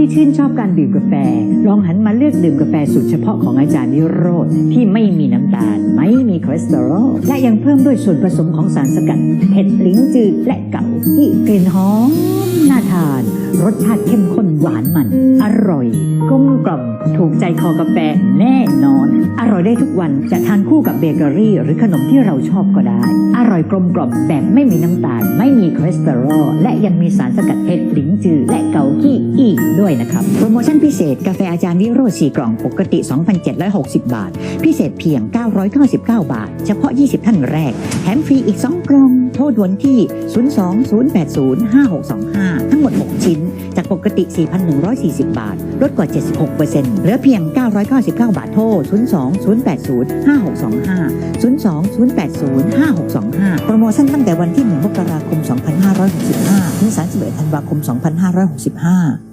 ที่ชื่นชอบการดื่มกาแฟ ลองหันมาเลือกดื่มกาแฟสูตรเฉพาะของอาจารย์นิโรธที่ไม่มีน้ำตาล ไม่มีคอเลสเตอรอลและยังเพิ่มด้วยส่วนผสมของสารสกัดเผ็ดลิ้นจืดและเก่าที่กลิ่นหอมน่าทาน รสชาติเข้มข้นหวานมัน อร่อยกลมกล่อมถูกใจคอกาแฟแน่นอน อร่อยได้ทุกวันจะทานคู่กับเบเกอรี่ หรือขนมที่เราชอบก็ได้ อร่อยกลมกล่อมแบบไม่มีน้ำตาล ไม่มีคอเลสเตอรอลและยังมีสารสกัดเผ็ดลิ้นจืดและเกาขี้อีกด้วยนะครับ โปรโมชั่นพิเศษกาแฟอาจารย์วิโรจน์4กล่องปกติ 2,760 บาท พิเศษเพียง 999 บาท เฉพาะ 20 ท่านแรก แถมฟรีอีก 2 กล่อง โทรด่วนที่ 020805625 ทั้งหมด 6 ชิ้น จากปกติ 4,140 บาท ลดกว่า 76%เหลือเพียง 999 บาทโทร020805625 020805625 โปรโมชั่นตั้งแต่วันที่ 1 มกราคม 2565 ถึง 31 ธันวาคม 2565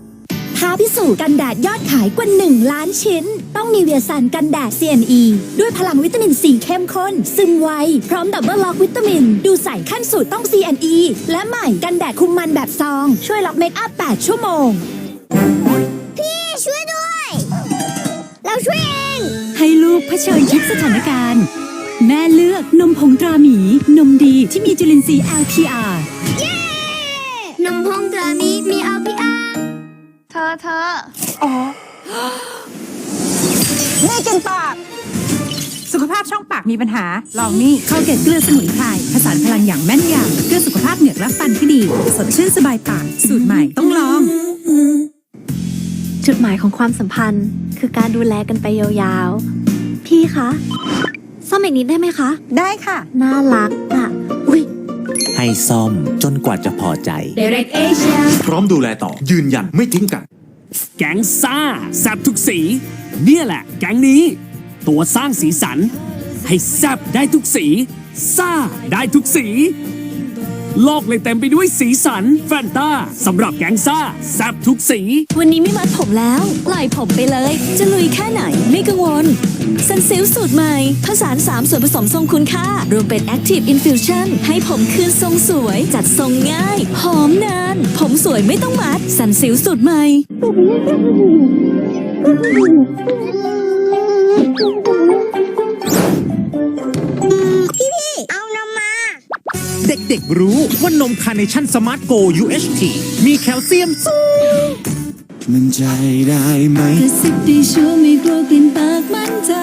ท้าพิสูจน์กันแดดยอดขายกว่า 1 ล้านชิ้น ต้องมีเวียสันกันแดด CNE ด้วยพลังวิตามินซีเข้มข้น ซึมไว พร้อมดับเบิลล็อกวิตามิน ดูใส่ขั้นสูตรต้อง CNE และใหม่กันแดดคุมมันแบบซอง ช่วยล็อกเมคอัพ 8 ชั่วโมง พี่ช่วยด้วย เราช่วยเอง ให้ลูกเผชิญทุกสถานการณ์ แม่เลือกนมผงตราหมี นมดีที่มีจุลินทรีย์ LPR นี่กินปาก สุขภาพช่องปากมีปัญหา ลองนี่เข้าเกตเกลือสมุนไพรผสานพลังอย่างแม่นยำเพื่อสุขภาพเหงือกและฟันที่ดี สดชื่นสบายปาก สูตรใหม่ต้องลอง จุดหมายของความสัมพันธ์ คือการดูแลกันไปยาวๆ พี่คะซ่อมอีกนิดได้ไหมคะ ได้ค่ะ น่ารักอะ อุ้ยให้ซ่อมจนกว่าจะพอใจ Direct Asia พร้อมดูแลต่อยืนยันไม่ทิ้งกัน แก๊งซ่าแซบทุกสี เนี่ยแหละ แก๊งนี้ ตัวสร้างสีสัน ให้แซบได้ทุกสี ซ่าได้ทุกสี โลกเลยเต็มไปด้วยสีสัน แฟนตาสำหรับแก๊งซ่าแซบทุกสี วันนี้ไม่มัดผมแล้วปล่อยผมไปเลย จะลุยแค่ไหนไม่กังวลซันซิลสูตรใหม่ ผสาน3ส่วนผสมทรงคุณค่า รวมเป็น Active Infusion ให้ผมคืนทรงสวย จัดทรงง่าย หอมนาน ผมสวยไม่ต้องมัดซันซิลสูตรใหม่เอานมมา เด็กๆรู้ว่านมคาร์เนชั่นสมาร์ทโก UHT มีแคลเซียมสูงมันใจได้ไหมกระซิบได้ชัวร์ไม่กลัวกลิ่นปากมั่นใจ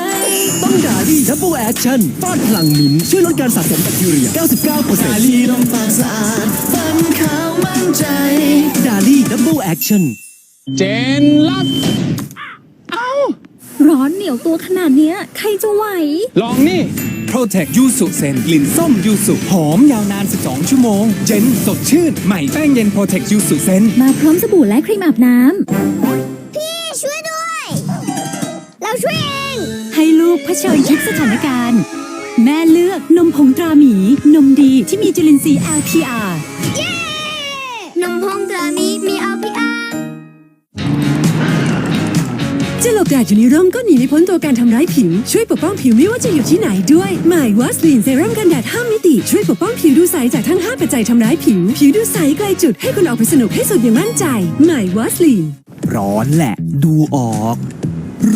ต้องดาดีดับเบิลแอคชั่นป้อนพลังมิ้นช่วยลดการสะสมแบคทีเรีย 99%ดาลีลมปากสะอาดฟันขาวมั่นใจดาลีดับเบิลแอคชั่นเจนลัดร้อนเหนียวตัวขนาดเนี้ย ใครจะไหว ลองนี่ Protect ยูสุเซนกลิ่นส้มยูสุหอมยาวนาน 12 ชั่วโมงเจนสดชื่น ใหม่แป้งเย็น Protect ยูสุเซนมาพร้อมสบู่และครีมอาบน้พี่ช่วยด้วย เราช่วยเองำให้ลูกเผชิญทุกสถานการณ์ แม่เลือกนมผงตราหมี นมดีที่มีจุลินทรีย์ LPR นมพงตรามีมี ดอยู่ในร่มก็หนีไม่พ้นตัวการทำร้ายผิว ช่วยปกป้องผิวไม่ว่าจะอยู่ที่ไหนด้วยใหม่วัสลีนเซรั่มกันแดด5มิติ ช่วยปกป้องผิวดูใสจากทั้ง 5 ปัจจัยทำร้ายผิว ผิวดูใสไกลจุดให้คุณออกไปสนุกให้สุดอย่างมั่นใจใหม่วัสลีนร้อนแหละ ดูออก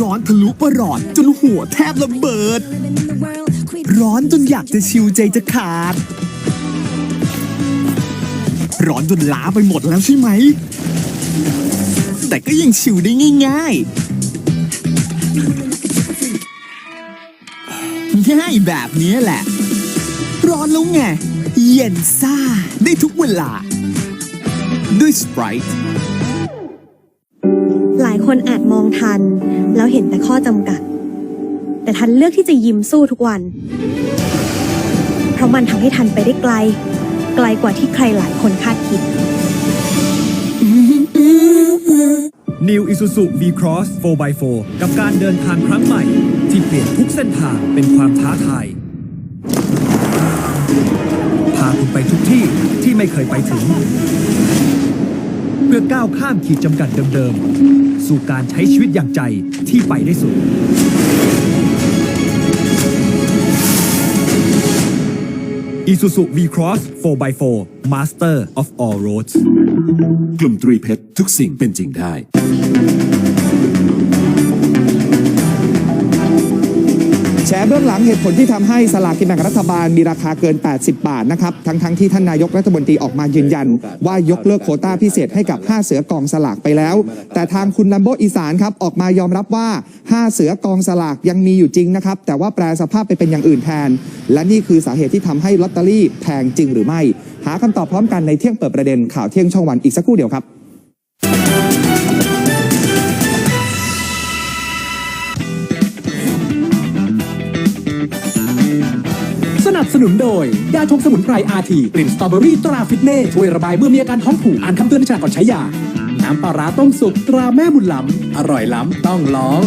ร้อนทะลุประหลอดจนหัวแทบระเบิด ร้อนจนอยากจะชิวใจจะขาด ร้อนจนล้าไปหมดแล้วใช่ไหม แต่ก็ยังชิวได้ง่าย ๆ ง่ายแบบนี้แหละ ร้อนแล้วไง เย็นซ่า ได้ทุกเวลา ด้วยสปร t ต์หลายคนอาจมองทัน แล้วเห็นแต่ข้อจำกัด แต่ทันเลือกที่จะยิ้มสู้ทุกวัน เพราะมันทำให้ทันไปได้ไกล ไกลกว่าที่ใครหลายคนคาดคิด New Isuzu V-Cross 4x4 กับการเดินทางครั้งใหม่ ที่เปลี่ยนทุกเส้นทางเป็นความท้าทาย พาคุณไปทุกที่ที่ไม่เคยไปถึง เพื่อก้าวข้ามขีดจำกัดเดิมๆ สู่การใช้ชีวิตอย่างใจที่ไปได้สุด Isuzu V-Cross 4x4 Master of All Roads กลุ่มตรีเพชรทุกสิ่งเป็นจริงได้ แฉเบื้องหลังเหตุผลที่ทำให้สลากกินแบ่งรัฐบาลมีราคาเกิน 80 บาทนะครับ ทั้งทั้งๆที่ท่านนายกรัฐมนตรีออกมายืนยัน ว่ายกเลิกโคต้าพิเศษให้กับ 5 เสือกองสลากไปแล้ว แต่ทางคุณลัมโบอีสานครับออกมายอมรับว่า 5 เสือกองสลากยังมีอยู่จริงนะครับ แต่ว่าแปลสภาพไปเป็นอย่างอื่นแทน และนี่คือสาเหตุที่ทำให้ลอตเตอรี่แพงจริงหรือไม่ หาคำตอบพร้อมกันในเที่ยงเปิดประเด็นข่าวเที่ยงช่องวันอีกสักครู่เดียวครับ นุนโดยยาชงสมุนไพรอาทีกลิ่นสตรอเบอรี่ตราฟิตเน่ช่วยระบายเมื่อมีอาการท้องผูกอ่านคำเตือนในฉลากก่อนใช้ยาน้ำปลาร้าต้มสุกตราแม่บุญล้ำอร่อยล้ำต้องลอง